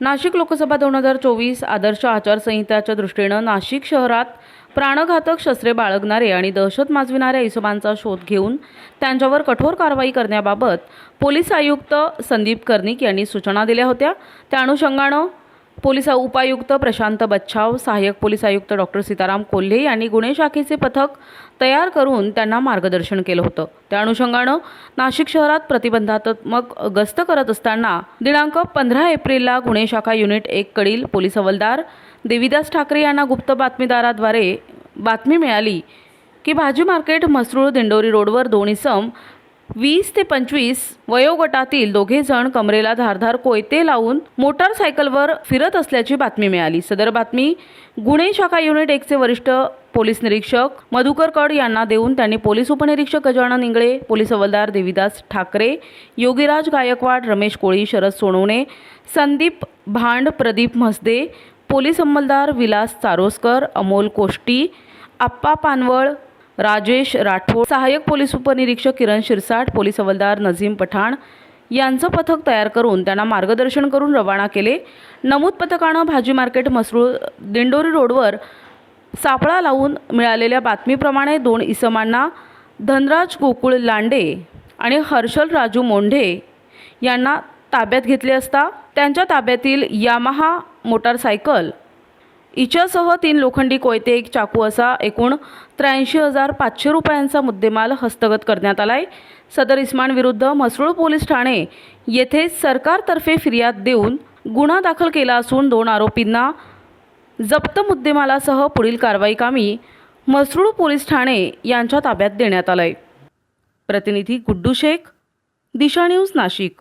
नाशिक लोकसभा दोन हजार चोवीस आदर्श आचारसंहिताच्या दृष्टीनं नाशिक शहरात प्राणघातक शस्त्रे बाळगणारे आणि दहशत माजविणाऱ्या इसमांचा शोध घेऊन त्यांच्यावर कठोर कारवाई करण्याबाबत पोलीस आयुक्त संदीप कर्णिक यांनी सूचना दिल्या होत्या. त्या अनुषंगानं पोलीस उपायुक्त प्रशांत बच्छाव सहाय्यक पोलीस आयुक्त डॉक्टर सीताराम कोल्हे यांनी गुन्हे शाखेचे पथक तयार करून त्यांना मार्गदर्शन केलं होतं. त्या अनुषंगानं नाशिक शहरात प्रतिबंधात्मक गस्त करत असताना दिनांक पंधरा एप्रिलला गुन्हे शाखा युनिट एक कडील पोलीस हवालदार देविदास ठाकरे यांना गुप्त बातमीदाराद्वारे बातमी मिळाली की भाजी मार्केट म्हसरूळ दिंडोरी रोडवर दोन इसम वीस ते पंचवीस वयोगटातील दोघे जण कमरेला धारधार कोयते लावून मोटारसायकलवर फिरत असल्याची बातमी मिळाली. सदर बातमी गुन्हे शाखा युनिट एकचे वरिष्ठ पोलीस निरीक्षक मधुकर कड यांना देऊन त्यांनी पोलीस उपनिरीक्षक गजानन इंगळे पोलीस हवालदार देविदास ठाकरे योगीराज गायकवाड रमेश कोळी शरद सोनवणे संदीप भांड प्रदीप म्हसदे पोलीस अंमलदार विलास चारोसकर अमोल कोष्टी आप्पा पानवळ राजेश राठोड सहाय्यक पोलीस उपनिरीक्षक किरण शिरसाट पोलीस हवालदार नझीम पठाण यांचं पथक तयार करून त्यांना मार्गदर्शन करून रवाना केले. नमूद पथकानं भाजी मार्केट मसरूळ दिंडोरी रोडवर सापळा लावून मिळालेल्या बातमीप्रमाणे दोन इसमांना धनराज गोकुळ लांडे आणि हर्षल राजू मोंढे यांना ताब्यात घेतले असता त्यांच्या ताब्यातील यामाहा मोटारसायकल हिच्यासह तीन लोखंडी कोयते एक चाकू असा एकूण त्र्याऐंशी हजार पाचशे रुपयांचा मुद्देमाल हस्तगत करण्यात आलाय. सदर इस्मानविरुद्ध म्हसरूळ पोलीस ठाणे येथे सरकारतर्फे फिर्याद देऊन गुन्हा दाखल केला असून दोन आरोपींना जप्त मुद्देमालासह पुढील कारवाई कामी म्हसरूळ पोलीस ठाणे यांच्या ताब्यात देण्यात आलंय. प्रतिनिधी गुड्डू शेख दिशा न्यूज नाशिक.